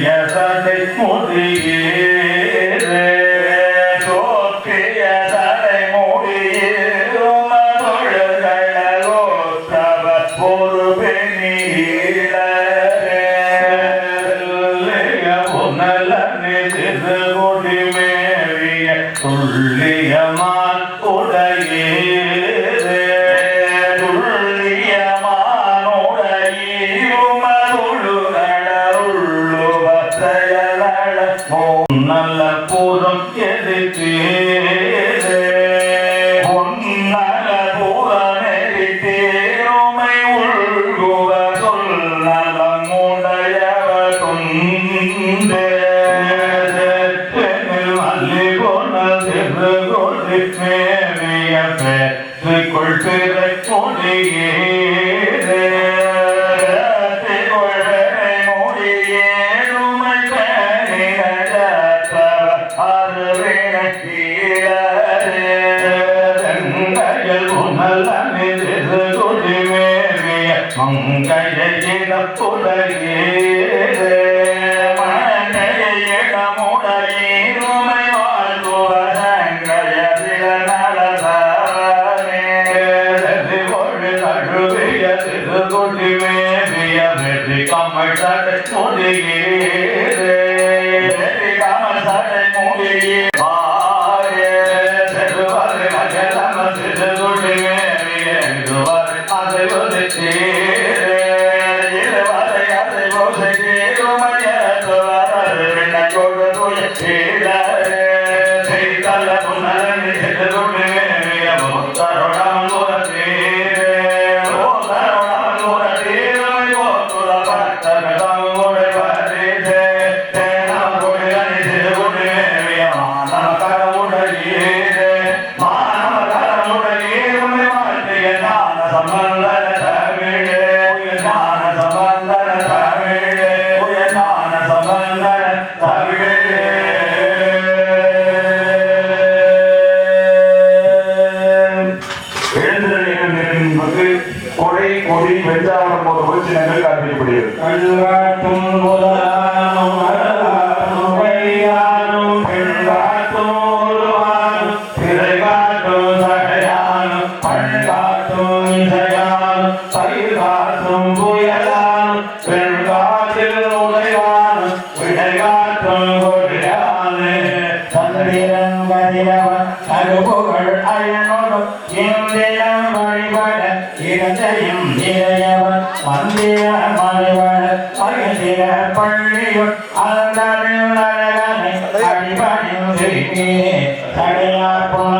Yes, I take more மங்கள இடப்புடையே கமல் சடை மூடியே ராம சடை மூடியே கொடை கொடி வெஞ்சாவரம் போன்ற உறுப்பினர்கள் காண்பிக்கப்படுகிறது தடையார் போன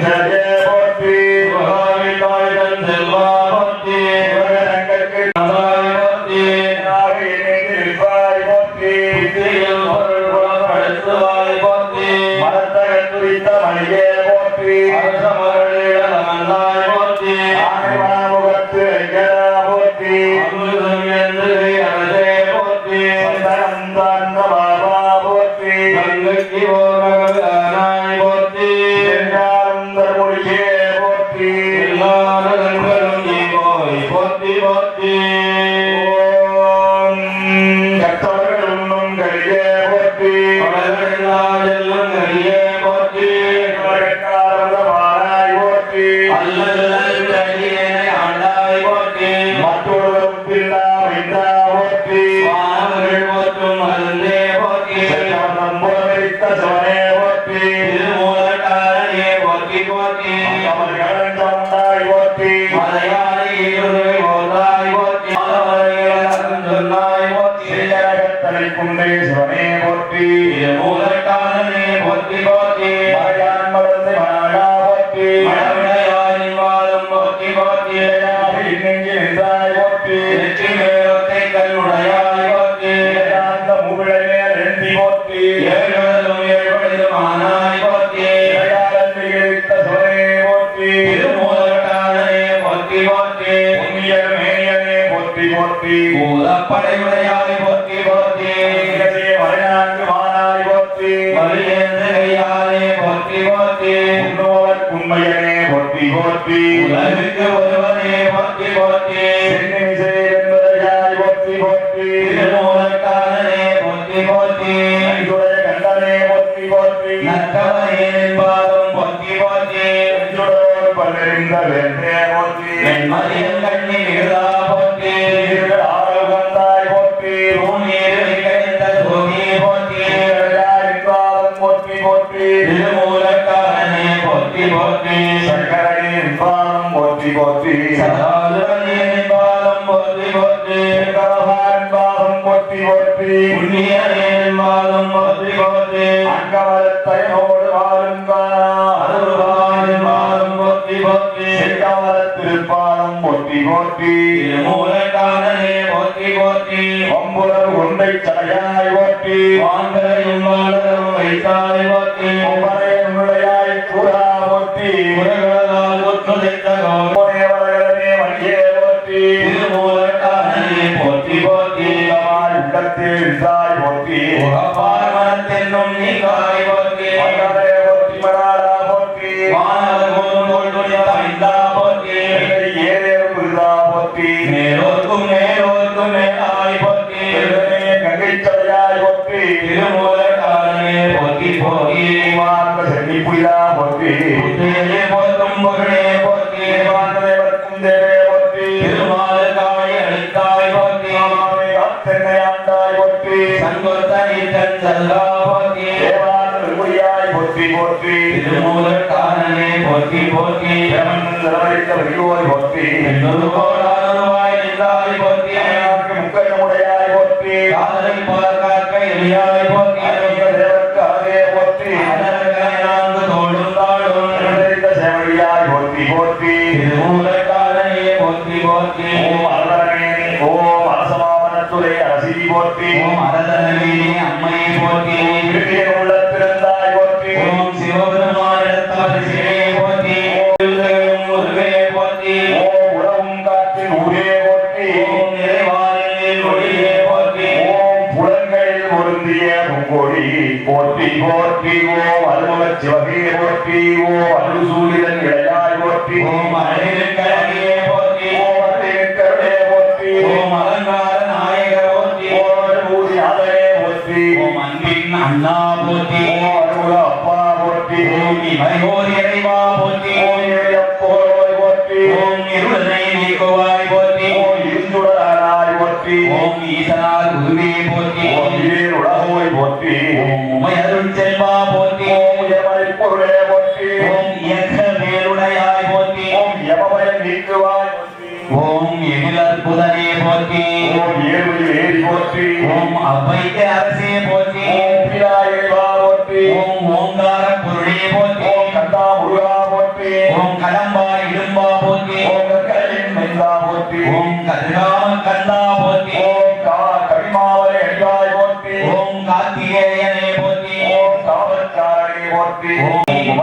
had குண்டே போற்றி. திருமூலக்காரனே போற்றி போற்றி. நன்றுடைய கண்டனே போற்றி போற்றி. நற்றவனே பாதம் போற்றி போற்றி. நெஞ்சுடோர் பல்லெறிந்த வேந்தே போற்றி. வெண்மதியன் கண்ணி விருதா போற்றி. ஆரோகந்தாய் போற்றி. பூநீர் நிகழ்ந்த சோதி போற்றி. இறையாரின்பாதம் போற்றி போற்றி. திருமூலக்காரனே போற்றி போற்றி. சங்கரனின் பாதம் போற்றி போற்றி. சதாசுரனே போற்றி புண்ணியனே பாதம் போற்றி போற்றி அங்கவரத்தையோடு வாருங்கானா அருள்வாரின் பாதம் போற்றி போற்றி செங்கமலத் திருப்பாதம் போற்றி போற்றி. திருமூலக்காரனே போற்றி போற்றி. ஒம்புலர் உண்டை சடையாய் போற்றி. வான்கரையும் வாழரும் வைத்தாய் போற்றி. கூறா போற்றி. ஆண்டாய் போற்றி சங்கொத்தனி தன் செல்வா போற்றி தேவாந்தர் முடியாய் போற்றி போற்றி திருமூலக்காரனே போற்றி போற்றி பிரமன் செலவழித்த வரியோய் போற்றி நின்றாய் காதலை பார்க்காக்க எளியாய் போற்றி புலன்களில் பொருந்திய பூங்கொடி போற்றி போற்றி ஓம் அருமக சிவகே போற்றி ஓம் அருள் சூழிதன் இளையாய் போற்றி ஓம் அழகிற்கழகியே போற்றி ஓம் அருளே போற்றி ஓம் அலங்கார நாயக போற்றி ஓம் பூதி ஆதரே போற்றி ஓம் அன்பின் அண்ணா போற்றி ஓம் அருள் அப்பா போற்றி ஓம் இமையோர் இறைவா போற்றி ஓம் இளையப்போய் போற்றி ஓம் இருளனை நீக்குவாய் போற்றி ஓம் இருந்துடனாய் போற்றி ஓம் ஈசனார் குருவே போற்றி ஓம் ஈர் உலகோய் போற்றி ஓம் உமையருள் செல்வா போற்றி ஓம் எமனை பொருளே போற்றி ஓம் இயக்க வேலுடையாய் போற்றி ஓம் யமபய நீக்குவாய் ஓம் எழிலர் புதனே போற்றி ஓம் ஏறுவழி ஏறி போற்றி ஓம் அவ்வைக்க அரசே போற்றி ஓம் பிராயிவா போற்றி ஓம் ஓங்கார பொருளே போற்றி ஓம் கண்டா முருகா போற்றி ஓம் கடம்பா இடும்பா போற்றி ஓம் கலின் மைந்தா போற்றி ஓம் கதிராம கந்தா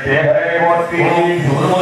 Terra é motivo